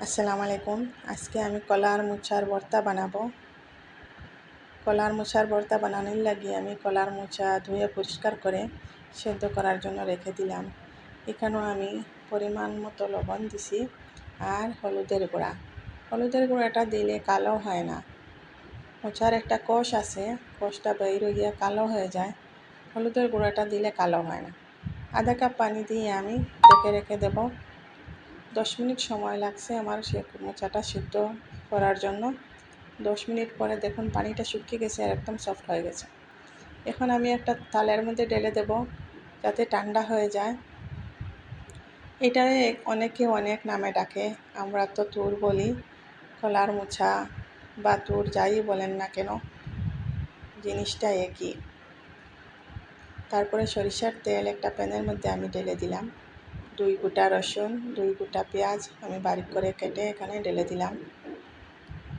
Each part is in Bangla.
আসসালামু আলাইকুম। আজকে আমি কলার মুচার ভর্তা বানাবো। কলার মুচার ভর্তা বানানোর লাগিয়ে আমি কলার মুচা ধুয়ে পরিষ্কার করে সেদ্ধ করার জন্য রেখে দিলাম। এখানেও আমি পরিমাণ মতো লবণ দিছি আর হলুদের গুঁড়া। হলুদের গুঁড়াটা দিলে কালো হয় না। মোচার একটা কোষ আছে, কোষটা বের হইয়া কালো হয়ে যায়। হলুদের গুঁড়াটা দিলে কালো হয় না। আধা কাপ পানি দিয়ে আমি রেখে রেখে দেবো। দশ মিনিট সময় লাগছে আমার সে মোচাটা সিদ্ধ করার জন্য। দশ মিনিট পরে দেখুন পানিটা শুকিয়ে গেছে আর একদম সফট হয়ে গেছে। এখন আমি একটা তালের মধ্যে ঢেলে দেব যাতে ঠান্ডা হয়ে যায়। এটারে অনেকে অনেক নামে ডাকে, আমরা তো তুর বলি, কলার মোছা বা তুর যাই বলেন না কেন, জিনিসটা একই। তারপরে সরিষার তেল একটা প্যানের মধ্যে আমি ঢেলে দিলাম। দুই কুটা রসুন, দুই কুটা পেঁয়াজ আমি বারিক করে কেটে এখানে ঢেলে দিলাম।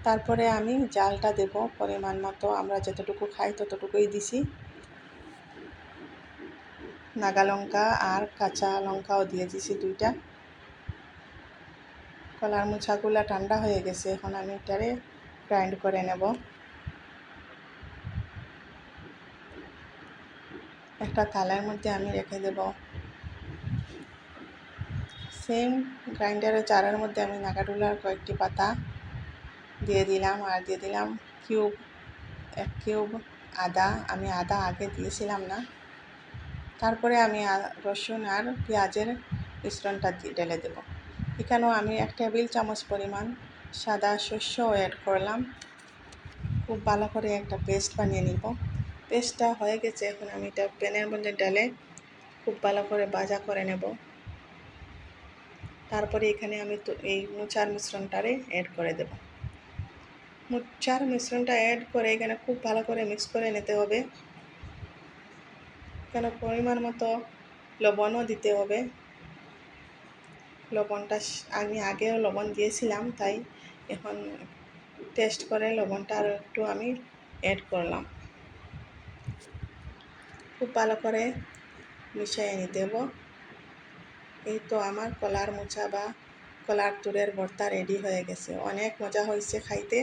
তারপরে আমি জালটা দেব পরিমাণ মতো, আমরা যতটুকু খাই ততটুকুই দিছি। নাগা লঙ্কা আর কাঁচা লঙ্কাও দিয়ে দিছি দুইটা। কলার মোছাগুলা ঠান্ডা হয়ে গেছে, এখন আমি এটারে গ্রাইন্ড করে নেব। একটা থালার মধ্যে আমি রেখে দেব। সেম গ্রাইন্ডারের চারের মধ্যে আমি নাগাডুলার কয়েকটি পাতা দিয়ে দিলাম আর দিয়ে দিলাম কিউব, এক কিউব আদা। আমি আদা আগে দিয়েছিলাম না। তারপরে আমি রসুন আর পেঁয়াজের মিশ্রণটা ঢেলে দেব। এখানেও আমি এক টেবিল চামচ পরিমাণ সাদা শস্য অ্যাড করলাম। খুব ভালো করে একটা পেস্ট বানিয়ে নিব। পেস্টটা হয়ে গেছে, এখন আমি এটা প্যানের মধ্যে ঢেলে খুব ভালো করে ভাজা করে নেব। তারপরে এখানে আমি তো এই মোচার মিশ্রণটারে অ্যাড করে দেব। মোচার মিশ্রণটা অ্যাড করে এখানে খুব ভালো করে মিক্স করে নিতে হবে। কেন পরিমাণ মতো লবণও দিতে হবে। লবণটা আমি আগেও লবণ দিয়েছিলাম, তাই এখন টেস্ট করে লবণটা আরও একটু আমি অ্যাড করলাম। খুব ভালো করে মিশিয়ে নিতে হবে। এই তো আমার কলার মোচা বা কলার তুরের ভর্তা রেডি হয়ে গেছে। অনেক মজা হয়েছে খাইতে।